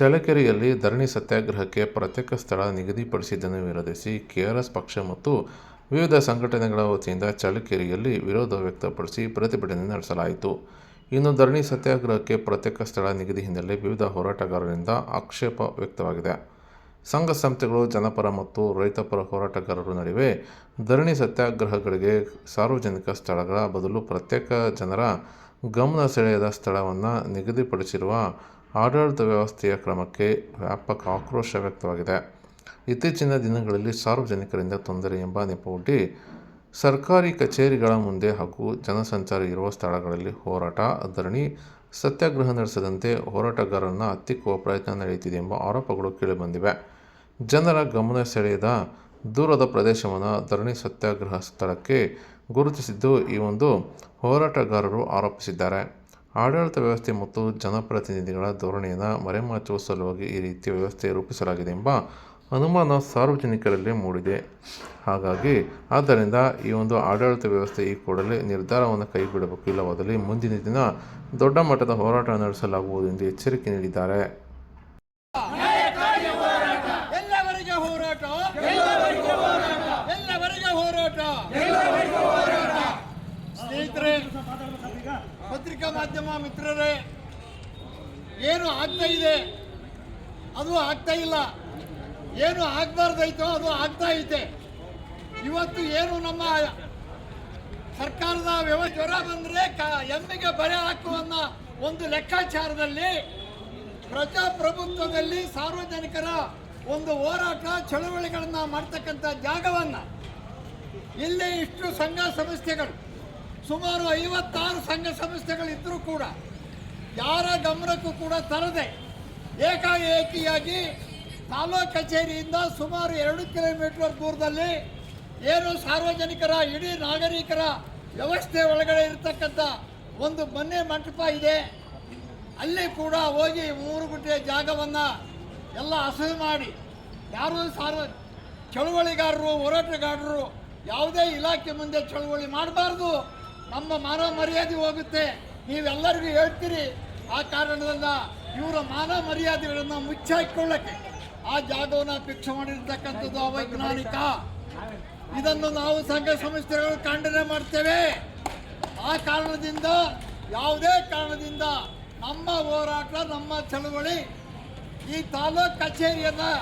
ಚಳ್ಳಕೆರೆಯಲ್ಲಿ ಧರಣಿ ಸತ್ಯಾಗ್ರಹಕ್ಕೆ ಪ್ರತ್ಯೇಕ ಸ್ಥಳ ನಿಗದಿಪಡಿಸಿದ್ದನ್ನು ವಿರೋಧಿಸಿ ಕೆಆರ್ಎಸ್ ಪಕ್ಷ ಮತ್ತು ವಿವಿಧ ಸಂಘಟನೆಗಳ ವತಿಯಿಂದ ಚಳ್ಳಕೆರೆಯಲ್ಲಿ ವಿರೋಧ ವ್ಯಕ್ತಪಡಿಸಿ ಪ್ರತಿಭಟನೆ ನಡೆಸಲಾಯಿತು. ಇನ್ನು ಧರಣಿ ಸತ್ಯಾಗ್ರಹಕ್ಕೆ ಪ್ರತ್ಯೇಕ ಸ್ಥಳ ನಿಗದಿ ಹಿನ್ನೆಲೆ ವಿವಿಧ ಹೋರಾಟಗಾರರಿಂದ ಆಕ್ಷೇಪ ವ್ಯಕ್ತವಾಗಿದೆ. ಸಂಘ ಸಂಸ್ಥೆಗಳು, ಜನಪರ ಮತ್ತು ರೈತಪರ ಹೋರಾಟಗಾರರು ನಡುವೆ ಧರಣಿ ಸತ್ಯಾಗ್ರಹಗಳಿಗೆ ಸಾರ್ವಜನಿಕ ಸ್ಥಳಗಳ ಬದಲು ಪ್ರತ್ಯೇಕ ಜನರ ಗಮನ ಸೆಳೆಯದ ಸ್ಥಳವನ್ನು ನಿಗದಿಪಡಿಸಿರುವ ಆಡಳಿತ ವ್ಯವಸ್ಥೆಯ ಕ್ರಮಕ್ಕೆ ವ್ಯಾಪಕ ಆಕ್ರೋಶ ವ್ಯಕ್ತವಾಗಿದೆ. ಇತ್ತೀಚಿನ ದಿನಗಳಲ್ಲಿ ಸಾರ್ವಜನಿಕರಿಂದ ತೊಂದರೆ ಎಂಬ ನೆಪವೊಡ್ಡಿ ಸರ್ಕಾರಿ ಕಚೇರಿಗಳ ಮುಂದೆ ಹಾಗೂ ಜನಸಂಚಾರ ಇರುವ ಸ್ಥಳಗಳಲ್ಲಿ ಹೋರಾಟ ಧರಣಿ ಸತ್ಯಾಗ್ರಹ ನಡೆಸದಂತೆ ಹೋರಾಟಗಾರರನ್ನು ಹತ್ತಿಕ್ಕುವ ಪ್ರಯತ್ನ ನಡೆಯುತ್ತಿದೆ ಎಂಬ ಆರೋಪಗಳು ಕೇಳಿಬಂದಿವೆ. ಜನರ ಗಮನ ಸೆಳೆಯದ ದೂರದ ಪ್ರದೇಶವನ್ನು ಧರಣಿ ಸತ್ಯಾಗ್ರಹ ಸ್ಥಳಕ್ಕೆ ಗುರುತಿಸಿದ್ದು ಈ ಒಂದು ಹೋರಾಟಗಾರರು ಆರೋಪಿಸಿದ್ದಾರೆ. ಆಡಳಿತ ವ್ಯವಸ್ಥೆ ಮತ್ತು ಜನಪ್ರತಿನಿಧಿಗಳ ಧೋರಣೆಯನ್ನು ಮರೆಮಾಚುವ ಸಲುವಾಗಿ ಈ ರೀತಿಯ ವ್ಯವಸ್ಥೆ ರೂಪಿಸಲಾಗಿದೆ ಎಂಬ ಅನುಮಾನ ಸಾರ್ವಜನಿಕರಲ್ಲಿ ಮೂಡಿದೆ. ಹಾಗಾಗಿ ಆದ್ದರಿಂದ ಈ ಒಂದು ಆಡಳಿತ ವ್ಯವಸ್ಥೆ ಈ ಕೂಡಲೇ ನಿರ್ಧಾರವನ್ನು ಕೈಬಿಡಬೇಕು. ಇಲ್ಲವಾದಲ್ಲಿ ಮುಂದಿನ ದಿನ ದೊಡ್ಡ ಮಟ್ಟದ ಹೋರಾಟ ನಡೆಸಲಾಗುವುದು ಎಂದು ಎಚ್ಚರಿಕೆ ನೀಡಿದ್ದಾರೆ ಎಲ್ಲವರಿಗೆ ಹೋರಾಟ ಎಲ್ಲವರಿಗೆ ಹೋರಾಟ ಸ್ನೇಹಿತರೆ ಪತ್ರಿಕಾ ಮಾಧ್ಯಮ ಮಿತ್ರರೇ, ಏನು ಆಗ್ತಾ ಇದೆ? ಅದು ಆಗ್ತಾ ಇಲ್ಲ. ಏನು ಆಗ್ಬಾರ್ದಾಯ್ತೋ ಅದು ಆಗ್ತಾ ಐತೆ. ಇವತ್ತು ಏನು ನಮ್ಮ ಸರ್ಕಾರದ ವ್ಯವಸ್ಥೆ ಜ್ವರ ಬಂದ್ರೆ ಕ ಎಮ್ಮೆಗೆ ಬರೆ ಹಾಕುವನ್ನ ಒಂದು ಲೆಕ್ಕಾಚಾರದಲ್ಲಿ ಪ್ರಜಾಪ್ರಭುತ್ವದಲ್ಲಿ ಸಾರ್ವಜನಿಕರ ಒಂದು ಹೋರಾಟ, ಚಳುವಳಿಗಳನ್ನು ಮಾಡ್ತಕ್ಕಂಥ ಜಾಗವನ್ನ. ಇಲ್ಲಿ ಇಷ್ಟು ಸಂಘ ಸಂಸ್ಥೆಗಳು ಸುಮಾರು ಐವತ್ತಾರು ಸಂಘ ಸಂಸ್ಥೆಗಳಿದ್ದರೂ ಕೂಡ ಯಾರ ಗಮನಕ್ಕೂ ಕೂಡ ತರದೆ ಏಕಾಏಕಿಯಾಗಿ ತಾಲೂಕು ಕಚೇರಿಯಿಂದ ಸುಮಾರು ಎರಡು ಕಿಲೋಮೀಟರ್ ದೂರದಲ್ಲಿ ಏನು ಸಾರ್ವಜನಿಕರ, ಇಡೀ ನಾಗರಿಕರ ವ್ಯವಸ್ಥೆ ಒಳಗಡೆ ಇರತಕ್ಕಂಥ ಒಂದು ಮನೆ ಮಂಟಪ ಇದೆ. ಅಲ್ಲಿ ಕೂಡ ಹೋಗಿ ಮೂರು ಗುಂಟೆ ಜಾಗವನ್ನು ಎಲ್ಲ ಹಸನು ಮಾಡಿ ಯಾರು ಸಾರ್ವ ಚಳುವಳಿಗಾರರು, ಹೋರಾಟಗಾರರು ಯಾವುದೇ ಇಲಾಖೆ ಮುಂದೆ ಚಳುವಳಿ ಮಾಡಬಾರ್ದು. ನಮ್ಮ ಮಾನವ ಮರ್ಯಾದೆ ಹೋಗುತ್ತೆ. ನೀವೆಲ್ಲರಿಗೂ ಹೇಳ್ತೀರಿ, ಆ ಕಾರಣದಿಂದ ಇವರ ಮಾನವ ಮರ್ಯಾದೆಗಳನ್ನು ಮುಚ್ಚಾಕೊಳ್ಳಕ್ಕೆ ಆ ಜಾಗವನ್ನು ಫಿಕ್ಸ್ ಮಾಡಿರ್ತಕ್ಕಂಥದ್ದು ಅವೈಜ್ಞಾನಿಕ. ಇದನ್ನು ನಾವು ಸಂಘ ಸಂಸ್ಥೆಗಳು ಖಂಡನೆ ಮಾಡ್ತೇವೆ. ಆ ಕಾರಣದಿಂದ, ಯಾವುದೇ ಕಾರಣದಿಂದ ನಮ್ಮ ಹೋರಾಟ, ನಮ್ಮ ಚಳುವಳಿ ಈ ತಾಲೂಕ್ ಕಚೇರಿಯನ್ನು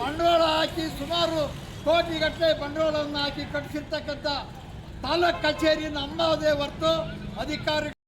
ಬಂಡವಾಳ ಹಾಕಿ ಸುಮಾರು ಕೋಟಿಗಟ್ಟಲೆ ಬಂಡವಾಳವನ್ನು ಹಾಕಿ ಕಟ್ಟಿಸಿರ್ತಕ್ಕಂಥ ತಾಲೂಕ್ ಕಚೇರಿ ನಮ್ಮದೇ ಹೊರತು ಅಧಿಕಾರಿ